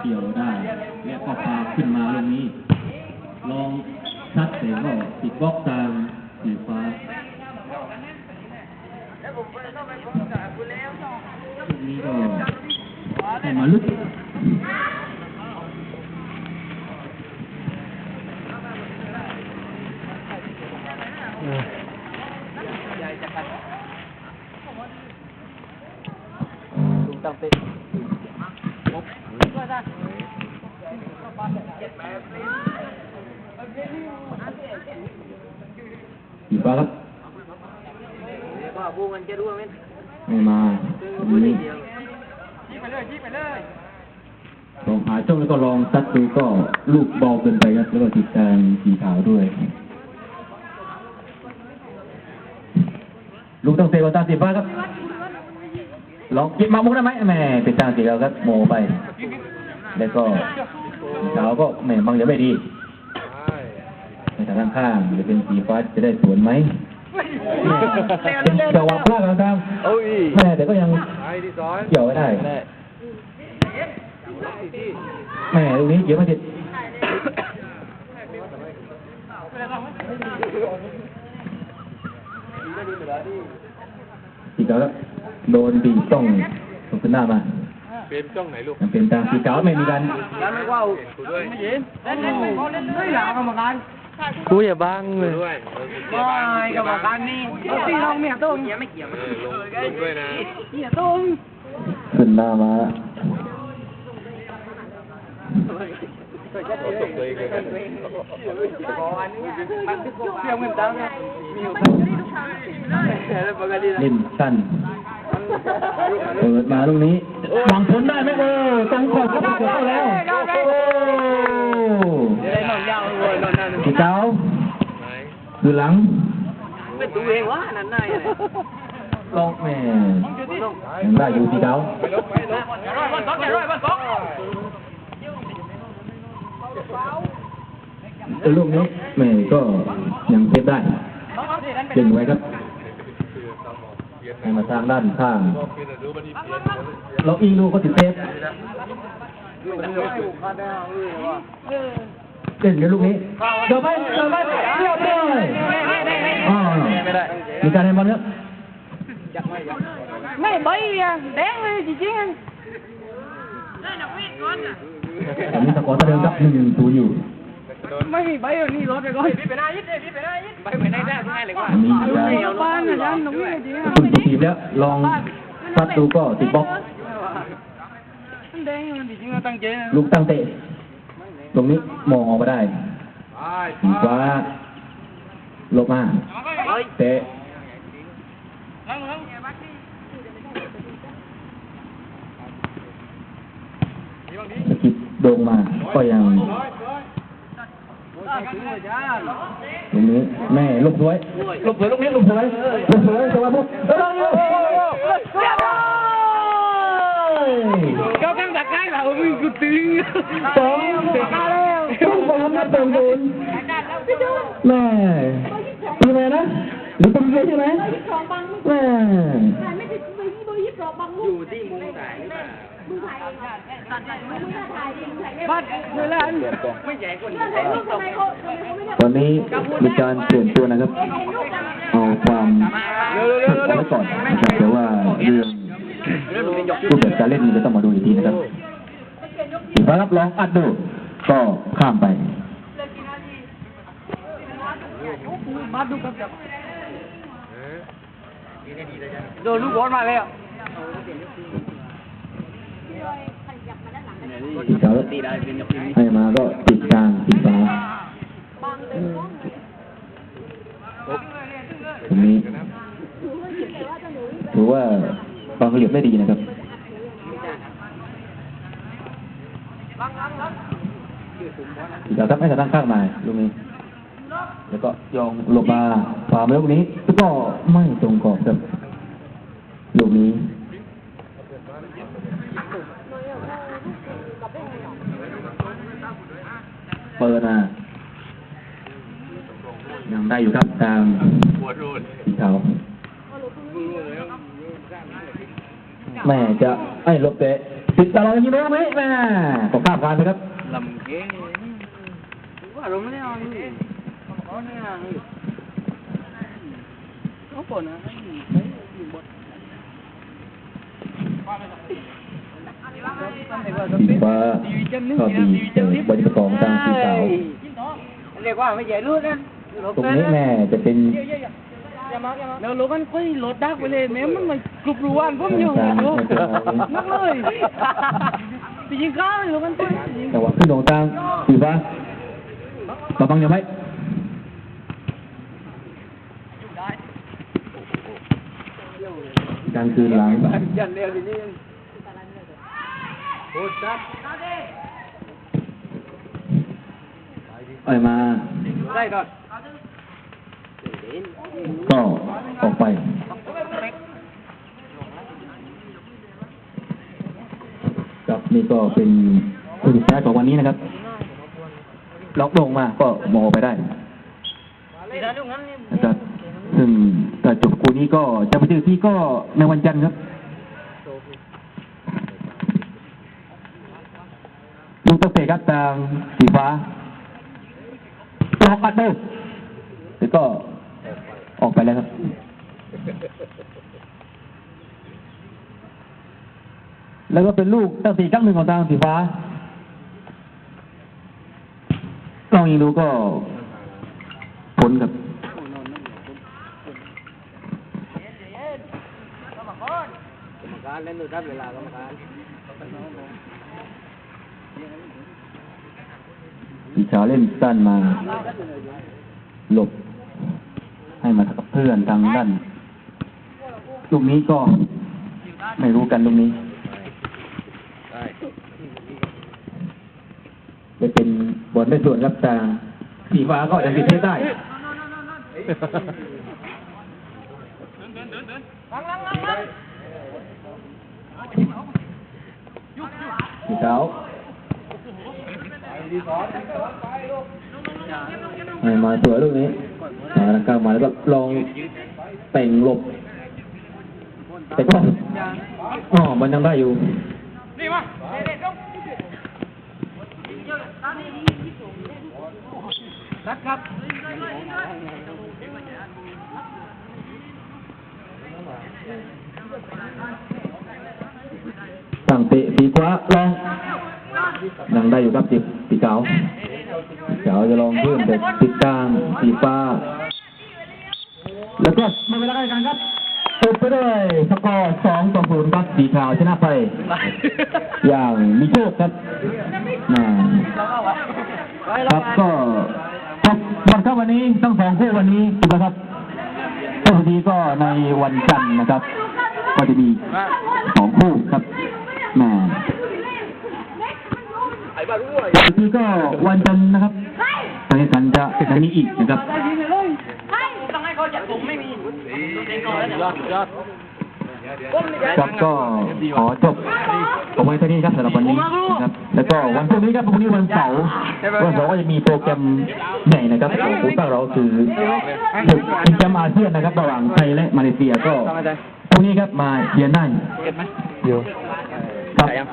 เกี่ยวได้ และก็พาขึ้นมาลงนี้ ลองชัดเสร็จก็ติดบล็อกตามสีฟ้าแล้วผมก็ตรงนี้ก็ให้มาลึก ลุงตั้งเตะ สีฟ้าครับก็บูมันจะรู้ไหมไม่มาคือตรงบูนี้เดียลองหาช่องแล้วก็ลองซัดดูก็ลูกเบาเกินไปครับแล้วก็ติดแทงสีขาวด้วย ลูกต้องเซฟตาสีฟ้าครับลองกินมามุกได้ไหมแม่เป็นทางสีขาวครับโมไป แล้วก็ ขาวก็แหม่บางอย่างไม่ดีในทางข้างๆจะเป็นสีฟ้าจะได้สวนไหมเป็นจังหวะพลาดกลางโอ้ยๆแม่แต่ก็ยังเกี่ยวไม่ได้ได้แม่ตรงนี้เกี่ยวไม่ติดสีขาวครับโดนบีบต้องตกขึ้นหน้ามา เป็นช่องไหนลูกยังเป็นทางสีขาวไม่มีการแล้วไม่ว่ากูด้วยกูอย่าบังเลยด้วยไม่กับการนี่ตีลองเมียต้มเมียไม่เกี่ยวเออลงลงด้วยนะเมียต้มขึ้นหน้ามาตกตัวเองเลยนะเรื่องเงินตังค์มีอยู่แล้วปกติเล่นสั้นเปิดมาตรงนี้ หวังผลได้ไหมเออตรงขอบก็ไปเข้าแล้วโอ้ได้นอนยาวเลยนอนนั่นสีขาวไหลังเป็นตัวเองวะนั่นนายลองแม่ยังได้อยู่สีขาวไปลบไปลบลูกนี้แม่ก็ยังเซฟได้เก่งไว้ครับ ให้มาทางด้านข้างก็เปลี่ยนแต่รู้บันทีเปลี่ยนเราอิงดูก็ติดเซฟเล่นเดี๋ยวลูกนี้เดี๋ยวไปเดี๋ยวไปเดี๋ยวเลยอ่ามีการให้บอลครับไม่ใบอะแดงเลยจริงๆตอนนี้สกอร์เท่าเดิมครับหนึ่งศูนย์อยู่ ไม่มีใบอะนี่รถไปก่อนไปไหนได้ที่ไหนเลยว่าอันนี้มีการเอาบ้านอะยันตรงนี้จริงกระตุ้นทีมแล้วลองซัดดูก็ติดบล็อกมันแดงมันจริงๆตั้งใจนะลูกตั้งเตะตรงนี้มองออกมาได้สีฟ้าลบมาเตะสกิดโด่งมาก็ยัง ตรงนี้แม่ลูกสวยลูกสวยลูกนี้ลูกสวยลูกสวยจังหวะปุ๊บเอ้ยเอ้ยเอ้ยเอ้ยก็กางตะไคร้เรามึงกูตึงสองต้องบอลนะเติมบุญแม่ทำไมนะหรือเป็นเยอะใช่ไหมแม่ไม่ได้ไปที่บริษัทบังลูอกยู่ที่มุมไหนมึงถ่ายมึงถ่า ยดิมึงถ่ายได้บ้านเวลาไม่ใหญ่กว่าเพื่อนถ่ายรูปทำไมเขาทำไมเขาไม่ได้ตอนนี้มีการเปลี่ยนตัวนะครับ เอาความฝึกเอาไว้ก่อนนะครับแต่ว่าเรื่องรูปแบบการเล่นมันจะต้องมาดูอีกทีนะครับถือว่ารับรองอัดดูก็ข้ามไปบ้านดูกับจับโดนลูกบอลมาแล้ว สีขาให้มาก็ติดกลางสีฟ้าตรงนี้ถือว่าบางเหลียมไม่ดีนะครับสีขาวครับให้ทางด้านข้างมาลูกนี้ แล้วก็ยองหลบมาขวามาลูกนี้แล้วก็ไม่ตรงกรอบครับลูกนี้ เปิดมายังได้อยู่ครับตามปวดรูดสีขาวแม่จะไอ้ลบเตะติดตลอดยิงรู้ไหมแม่ก็ข้ามการไปครับลำเก้ว่าเราไม่ได้เอานี่เขาไม่ได้เอานี่เขาปนนะ สีฟ้าก็ดีเจอบอลประกองทางสีขาวเรียกว่าไม่ใหญ่รู้นะตรงนี้แม่จะเป็นแล้วรถมันค่อยรถดักไปเลยแม้มันมากรุบรุวันผมอยู่อยู่นักเลยไปยิงข้าวรถมันค่อยยิงจังหวะขึ้นลงทางสีฟ้าระวังอย่าไหมการคืนหลังยันเดียวทีนี้ โอ้จับเอ้ยมา ได้ก่อนก็ออกไป ครับนี่ก็เป็นคู่สุดท้ายของวันนี้นะครับ ล็อกลงมาก็มองออกไปได้นะครับซึ่งถ้าจบคู่นี้ก็จะไปเจอที่ก็ในวันจันทร์ครับ ลูกตั้งเตะครับทางสีฟ้าล็อกอัดเดิมแล้วก็ออกไปแล้วครับ แล้วก็เป็นลูกตั้งตีกั้งหนึ่งของทางสีฟ้ากล้องยิงดูก็พ้นครับการเล่นดูทับเวลากรรมการ สีขาวเล่นสั้นมา หลบ ให้มากับเพื่อนทางด้านลูกนี้ก็ ไม่รู้กันลูกนี้จะเป็นบอลได้ส่วนรับทาสีฟ้าก็ยังติดเทสได้สีขาว ให้มาสวยลูกนี้มาทางกลางมาแล้วก็ลองเต่งหลบแต่ก็อ๋อมันยังได้อยู่รักครับสั่งเตะสีขวาลอง ยังได้อยู่ครับสีสีขาวขาวจะลองขึ้นแต่ติดกลางสีฟ้า แล้วก็หมาเวลาการแข่งขันครับจบไปด้วยสกอร์สองต่อศูนย์ครับสีขาวชนะไป อย่างมีโชคครับน่าครับก็จบบอลครับวันนี้ทั้งสองคู่วันนี้จบแล้วครับพรุ่งนี้ก็ในวันจันทร์นะครับ ก็จะมีสองคู่ครับแหม่ ไอ้บ้ารู้ไอีกทีก็วันจันทร์นะครับการแข่งขันจะจะมีอีกนะครับต้องให้เขาจัดผมไม่มีเองก่อนแล้วยอดยอดครับก็ขอจบเอาไว้เท่านี้ครับสำหรับวันนี้นะครับ แล้วก็วันพรุ่งนี้ครับพรุ่งนี้วันเสาร์วันเสาร์ก็จะมีโปรแกรมใหญ่นะครับของผู้ตั้งเราคือศึกชิงแชมป์อาเซียนนะครับระหว่างไทยและมาเลเซียก็พรุ่งนี้ครับมาเชียร์หน้าเก็บไหมเดี๋ยวครับใส่ยัง